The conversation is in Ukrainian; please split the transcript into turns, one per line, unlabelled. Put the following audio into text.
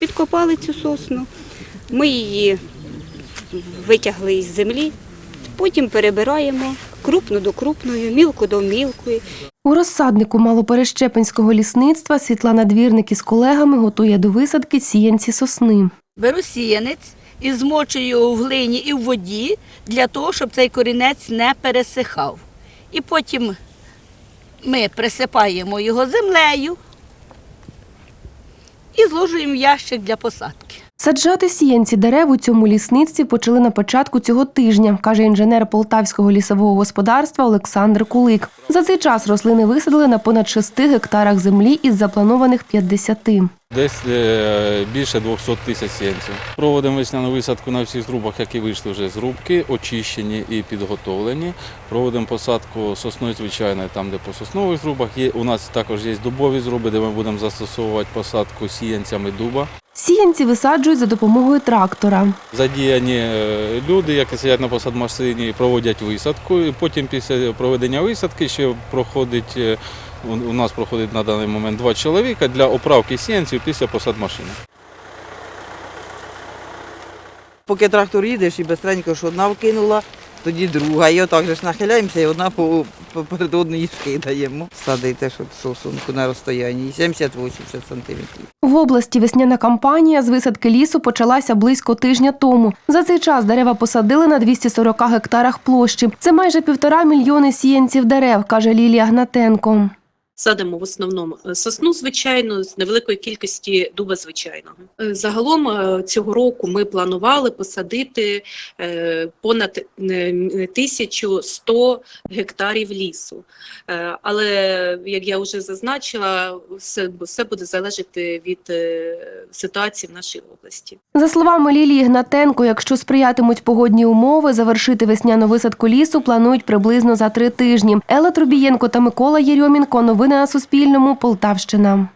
Підкопали цю сосну, ми її витягли із землі, потім перебираємо крупну до крупної, мілку до мілкої.
У розсаднику малоперещепинського лісництва Світлана Двірник із колегами готує до висадки сіянці сосни.
Беру сіянець і змочую його в глині і в воді для того, щоб цей корінець не пересихав. І потім ми присипаємо його землею і зложуємо в ящик для посадки.
Саджати сіянці дерев у цьому лісництві почали на початку цього тижня, каже інженер Полтавського лісового господарства Олександр Кулик. За цей час рослини висадили на понад 6 гектарах землі із запланованих 50.
Десь е, більше 200 тисяч сіянців. Проводимо весняну висадку на всіх зрубах, які вийшли вже з рубки, очищені і підготовлені. Проводимо посадку сосною звичайною, там, де по соснових зрубах. Є, у нас також є дубові зруби, де ми будемо застосовувати посадку сіянцями дуба.
Сіянці висаджують за допомогою трактора.
Задіяні е, люди, які сидять на посадмашині, проводять висадку. І потім після проведення висадки ще проходить, е, у нас проходить на даний момент два чоловіка для оправки сіянців після посадмашини.
Поки трактор їдеш і бистренько ж одна вкинула, тоді друга. І отак же ж нахиляємося і одна по, по перед одною скидаємо. Садити щоб сосунку на розстоянні 70-80 сантиметрів.
В області весняна кампанія з висадки лісу почалася близько тижня тому. За цей час дерева посадили на 240 гектарах площі. Це майже півтора мільйони сіянців дерев, каже Лілія Гнатенко.
Садимо в основному е, сосну, звичайно, з невеликої кількості дуба звичайного. Е, Загалом е, цього року ми планували посадити понад е, 1100 гектарів лісу. Але, як я вже зазначила, все, все буде залежати від ситуації в нашій області.
За словами Лілії Гнатенко, якщо сприятимуть погодні умови, завершити весняну висадку лісу планують приблизно за три тижні. Елла Трубієнко та Микола Єрьомінко. Новини на Суспільному. Полтавщина.